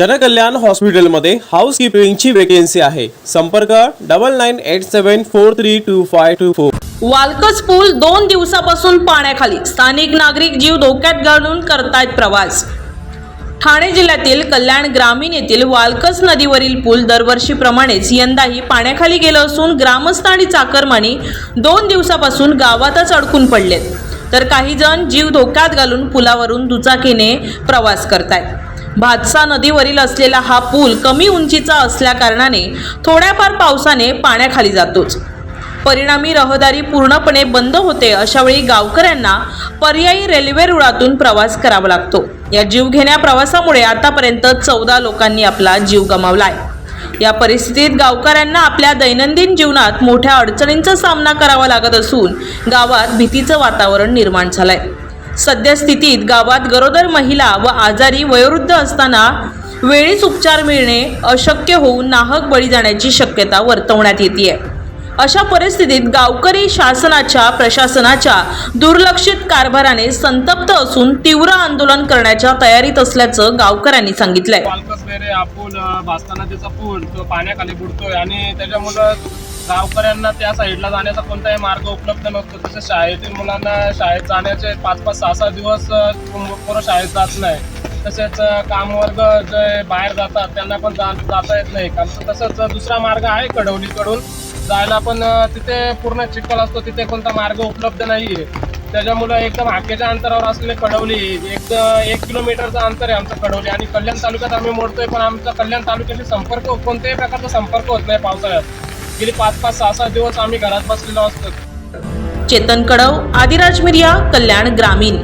जनकल्याण हॉस्पिटलमध्ये हाऊसकीपिंगची वेकेन्सी आहे. संपर्क double nine eight seven four three two five two four वालकस पूल दोन दिवसापासून पाण्याखाली. स्थानिक नागरिक जीव धोक्यात घालून करतायत प्रवास. ठाणे जिल्ह्यातील कल्याण ग्रामीण येथील वालकस नदीवरील पूल दरवर्षीप्रमाणेच यंदाही पाण्याखाली गेलं असून ग्रामस्थ आणि चाकरमानी दोन दिवसापासून गावातच अडकून पडलेत. तर काही जण जीव धोक्यात घालून पुलावरून दुचाकीने प्रवास करतायत. भातसा नदीवरील असलेला हा पूल कमी उंचीचा असल्याकारणाने थोड्याफार पावसाने पाण्याखाली जातोच. परिणामी रहदारी पूर्णपणे बंद होते अशावेळी गावकऱ्यांना पर्यायी रेल्वे रुळातून प्रवास करावा लागतो. या जीवघेण्या प्रवासामुळे आतापर्यंत चौदा लोकांनी आपला जीव गमावलाय. या परिस्थितीत गावकऱ्यांना आपल्या दैनंदिन जीवनात मोठ्या अडचणींचा सामना करावा लागत असून गावात भीतीचं वातावरण निर्माण झालंय. सद्यस्थितीत गावात गरोदर महिला व आजारी वयोवृद्ध असताना वेळीच उपचार मिळणे अशक्य होऊन नाहक बळी जाण्याची शक्यता वर्तवण्यात येते अशा परिस्थितीत गावकरी शासनाच्या प्रशासनाच्या दुर्लक्षित कारभाराने संतप्त असून तीव्र आंदोलन करण्याच्या तयारीत असल्याचं गावकऱ्यांनी सांगितलंय. आपण बेरे त्याचा पूल पूल तो पाण्याखाली बुडतोय आणि त्याच्यामुळं गावकऱ्यांना त्या साईडला जाण्याचा कोणताही मार्ग उपलब्ध नसतो. तसेच शाळेतील मुलांना शाळेत जाण्याचे पाच पाच सहा सहा दिवस अं, पोरं शाळेत जात नाही. तसेच कामवर्ग जे बाहेर जातात त्यांना पण जा जाता येत नाही. कारण तसंच दुसरा मार्ग आहे कडवलीकडून जायला. पण तिथे पूर्ण चिखल असतो. तिथे कोणता मार्ग उपलब्ध नाही आहे त्याच्यामुळं एकदम हाकेच्या अंतरावर असलेले कडवली एक एक किलोमीटरचं अंतर आहे आमचं कडवली. आणि कल्याण तालुक्यात आम्ही मोडतोय पण आमचा कल्याण तालुक्याशी संपर्क कोणत्याही प्रकारचा संपर्क होत नाही पावसाळ्यात. गेली पाच पाच सहा सहा दिवस आम्ही घरात बसलेलो असतो. चेतन कडव आदिराज मीडिया कल्याण ग्रामीण.